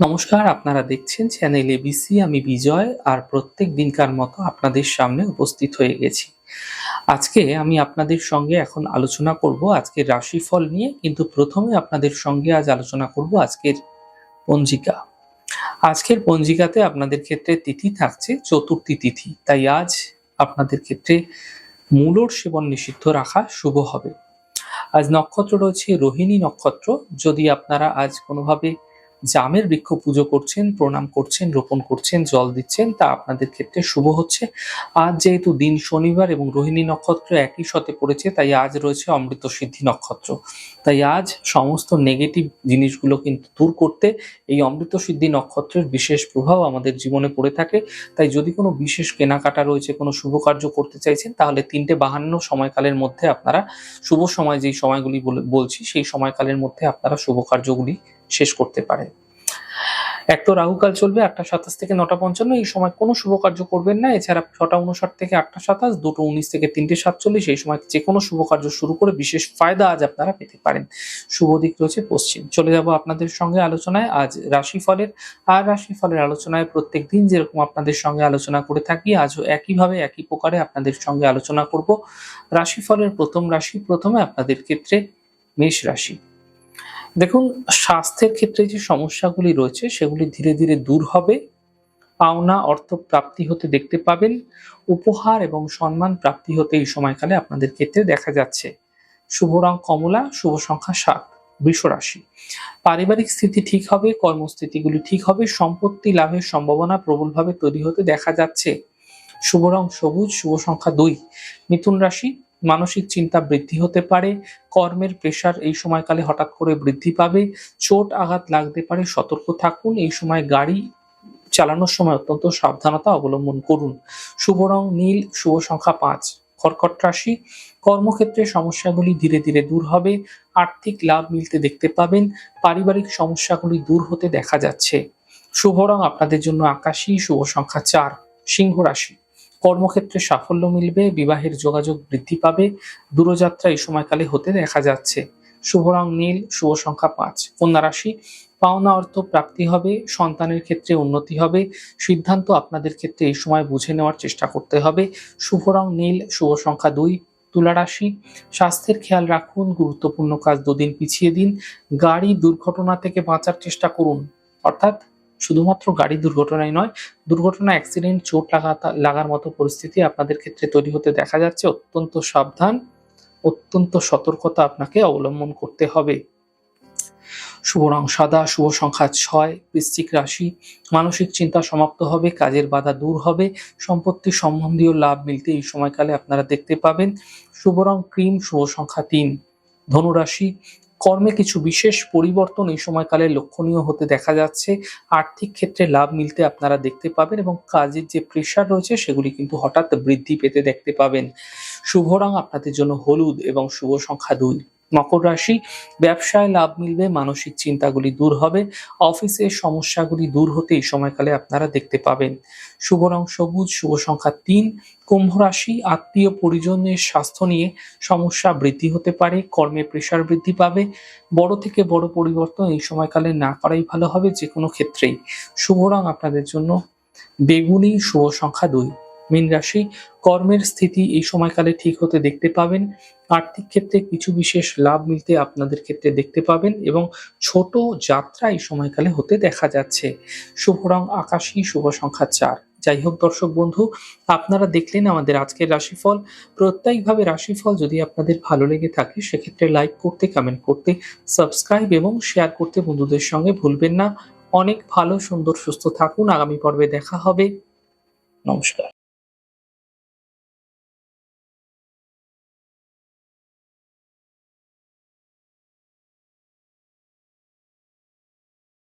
নমস্কার, আপনারা দেখছেন চ্যানেল এবিসি আমি বিজয় আর প্রত্যেক দিনকার মতো আপনাদের সামনে উপস্থিত হয়ে গেছি। আজকে আমি আপনাদের সঙ্গে এখন আলোচনা করব আজকের রাশিফল নিয়ে, কিন্তু প্রথমে আপনাদের সঙ্গে আজ আলোচনা করব আজকের পঞ্জিকা। আজকের পঞ্জিকাতে আপনাদের ক্ষেত্রে তিথি থাকছে চতুর্থী তিথি, তাই আজ আপনাদের ক্ষেত্রে মূলর সেবন নিষিদ্ধ রাখা শুভ হবে। আজ নক্ষত্র রয়েছে, রোহিণী নক্ষত্র, যদি আপনারা আজ কোনোভাবে জামের বৃক্ষ পুজো করছেন, প্রণাম করছেন, রোপণ করছেন, জল দিচ্ছেন, তা আপনাদের ক্ষেত্রে শুভ হচ্ছে। আজ যেহেতু দিন শনিবার এবং রোহিণী নক্ষত্র একই সাথে পড়েছে, তাই আজ রয়েছে অমৃত সিদ্ধি নক্ষত্র। তাই আজ সমস্ত নেগেটিভ জিনিসগুলো কিন্তু দূর করতে এই অমৃত সিদ্ধি নক্ষত্রের বিশেষ প্রভাব আমাদের জীবনে পড়ে থাকে। তাই যদি কোনো বিশেষ কেনাকাটা রয়েছে, কোনো শুভ কার্য করতে চাইছেন, তাহলে তিনটে বাহান্ন সময়কালের মধ্যে আপনারা, শুভ সময় যেই সময়গুলি বলে- বলছি, সেই সময়কালের মধ্যে আপনারা শুভ কার্যগুলি শেষ করতে পারে। এক তো রাহুকাল চলবে আটটা সাতাশ থেকে নটা পঞ্চান্ন, এই সময় কোনো শুভ কার্য করবেন না। এছাড়া ছটা উনষাট থেকে আটটা সাতাশ, দুটো উনিশ থেকে তিনটে সাতচল্লিশ, এই সময় যে কোনো শুভ কার্য শুরু করে বিশেষ ফায়দা আজ আপনারা পেতে পারেন। শুভ দিক রয়েছে পশ্চিম। চলে যাব আপনাদের সঙ্গে আলোচনায়। আজ রাশিফলের, আর রাশিফলের আলোচনায় প্রত্যেক দিন যেরকম আপনাদের সঙ্গে আলোচনা করে থাকি, আজও একইভাবে একই প্রকারে আপনাদের সঙ্গে আলোচনা করব। রাশিফলের প্রথম রাশি, প্রথমে আপনাদের ক্ষেত্রে মেষ রাশি। দেখুন, স্বাস্থ্যের ক্ষেত্রে যে সমস্যাগুলি রয়েছে, সেগুলি ধীরে ধীরে দূর হবে। পাওনা, অর্থ প্রাপ্তি হতে দেখতে পাবেন। উপহার এবং সম্মান প্রাপ্তি হতে এই সময়কালে আপনাদের ক্ষেত্রে দেখা যাচ্ছে। শুভ রং কমলা, শুভ সংখ্যা সাত, বৃষ রাশি। পারিবারিক স্থিতি ঠিক হবে, কর্মস্থিতিগুলি ঠিক হবে, সম্পত্তি লাভের সম্ভাবনা প্রবলভাবে তৈরি হতে দেখা যাচ্ছে। শুভ রং সবুজ, শুভ সংখ্যা দুই, মিথুন রাশি। মানসিক চিন্তা বৃদ্ধি হতে পারে, কর্মের প্রেশার এই সময়কালে হঠাৎ করে বৃদ্ধি পাবে, চোট আঘাত লাগতে পারে, সতর্ক থাকুন, এই সময় গাড়ি চালানোর সময় অত্যন্ত সাবধানতা অবলম্বন করুন। শুভ রং, নীল, শুভ সংখ্যা পাঁচ, কর্কট রাশি, কর্মক্ষেত্রে সমস্যাগুলি ধীরে ধীরে দূর হবে, আর্থিক লাভ মিলতে দেখতে পাবেন, পারিবারিক সমস্যাগুলি দূর হতে দেখা যাচ্ছে। শুভ রং আপনাদের জন্য আকাশী, শুভ সংখ্যা চার, সিংহ রাশি। কর্মক্ষেত্রে সাফল্য মিলবে, বিবাহের যোগাযোগ বৃদ্ধি পাবে, দূরযাত্রা এই সময়কালে হতে দেখা যাচ্ছে। শুভ রং নীল, শুভ সংখ্যা পাঁচ। কন্যা রাশি, পাওনা অর্থ প্রাপ্তি হবে, সন্তানের ক্ষেত্রে উন্নতি হবে, সিদ্ধান্ত আপনাদের ক্ষেত্রে এই সময় বুঝে নেওয়ার চেষ্টা করতে হবে। শুভ রং নীল, শুভ সংখ্যা দুই। তুলা রাশি, স্বাস্থ্যের খেয়াল রাখুন, গুরুত্বপূর্ণ কাজ দুদিন পিছিয়ে দিন, গাড়ি দুর্ঘটনা থেকে বাঁচার চেষ্টা করুন। অর্থাৎ শুধুমাত্র গাড়ি দুর্ঘটনায় নয়, দুর্ঘটনা অ্যাক্সিডেন্ট চোট লাগা লাগার মতো পরিস্থিতি আপনাদের ক্ষেত্রে তৈরি হতে দেখা যাচ্ছে। অত্যন্ত সাবধান, অত্যন্ত সতর্কতা আপনাকে অবলম্বন করতে হবে। শুভ রং সাদা, শুভ সংখ্যা ছয়, বৃশ্চিক রাশি, মানসিক চিন্তা সমাপ্ত হবে, কাজের বাধা দূর হবে, সম্পত্তি সম্বন্ধীয় লাভ মিলতে এই সময়কালে আপনারা দেখতে পাবেন। শুভ রং ক্রিম, শুভ সংখ্যা তিন। ধনুরাশি কর্মে কিছু বিশেষ পরিবর্তন এই সময়কালে লক্ষণীয় হতে দেখা যাচ্ছে। আর্থিক ক্ষেত্রে লাভ মিলতে আপনারা দেখতে পাবেন এবং কাজের যে প্রেশার রয়েছে সেগুলি কিন্তু হঠাৎ বৃদ্ধি পেতে দেখতে পাবেন। শুভ রং আপনাদের জন্য হলুদ এবং শুভ সংখ্যা দুই। মকর রাশি, ব্যবসায় লাভ মিলবে, মানসিক চিন্তাগুলি দূর হবে অফিসের সমস্যাগুলি দূর হতে এই সময়কালে আপনারা দেখতে পাবেন। শুভ রং সবুজ, শুভ সংখ্যা তিন, কুম্ভ রাশি, আত্মীয় পরিজনের স্বাস্থ্য নিয়ে সমস্যা বৃদ্ধি হতে পারে, কর্মে প্রেশার বৃদ্ধি পাবে, বড় থেকে বড় পরিবর্তন এই সময়কালে না করাই ভালো হবে যে কোনো ক্ষেত্রেই। শুভ রং আপনাদের জন্য। বেগুনি, শুভ সংখ্যা দুই। মীন রাশি, কর্মের স্থিতি এই সময়কালে ঠিক হতে দেখতে পাবেন। আর্থিক ক্ষেত্রে কিছু বিশেষ লাভ মিলতে আপনাদের ক্ষেত্রে দেখতে পাবেন এবং ছোট যাত্রা এই সময়কালে হতে দেখা যাচ্ছে। শুভ রং আকাশী, শুভ সংখ্যা চার। যাই হোক দর্শক বন্ধু, আপনারা দেখলেন আমাদের আজকের রাশিফল। প্রত্যেকভাবে রাশিফল যদি আপনাদের ভালো লেগে থাকে, সেক্ষেত্রে লাইক করতে কমেন্ট করতে সাবস্ক্রাইব এবং শেয়ার করতে বন্ধুদের সঙ্গে ভুলবেন না। অনেক ভালো, সুন্দর, সুস্থ থাকুন। আগামী পর্বে দেখা হবে। নমস্কার।